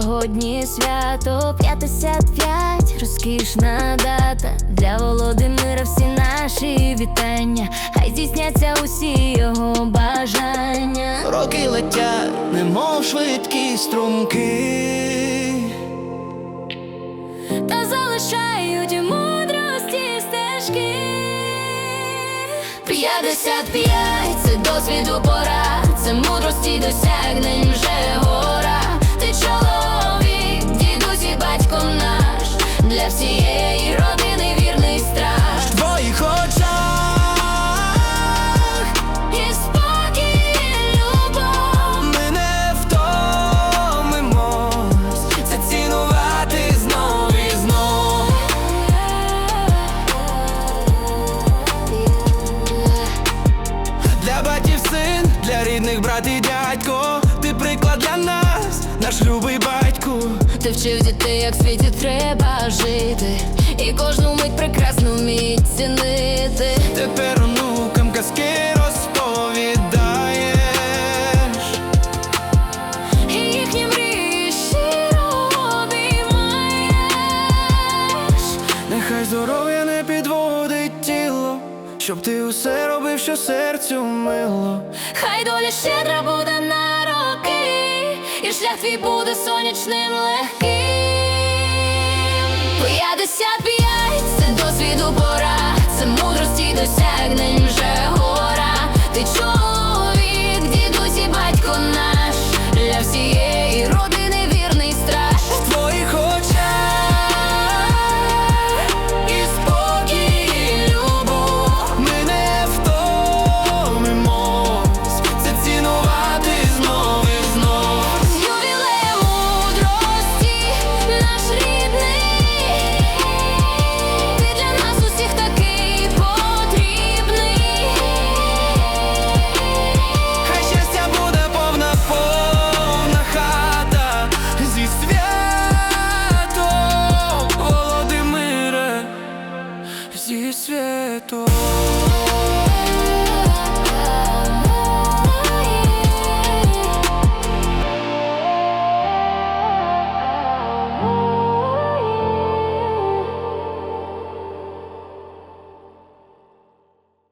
сьогодні свято 55, розкішна дата для Володимира всі наші вітання. Хай здійсняться усі його бажання. Роки летять, немов швидкі струмки. та залишають мудрості стежки. 55 – це досвіду пора, це мудрості досягнень всієї родини вірний страж. В твоїх очах І спокій, і любов. ми не втомимось. Це цінувати знов і знов. Для батьків син, для рідних брат і дядько. Ти приклад для нас, наш любий батько. Ти вчив дітей, як в світі треба жити, і кожну мить прекрасно вміть цінити. Тепер онукам казки розповідаєш. І їхні мрії щиро обіймаєш. Нехай здоров'я не підводить тіло, щоб ти усе робив, що серцю мило. Хай доля щедра буде на роки, і шлях твій буде сонячним легким. 55 – це досвіду пора, це мудрості досягнень acertou.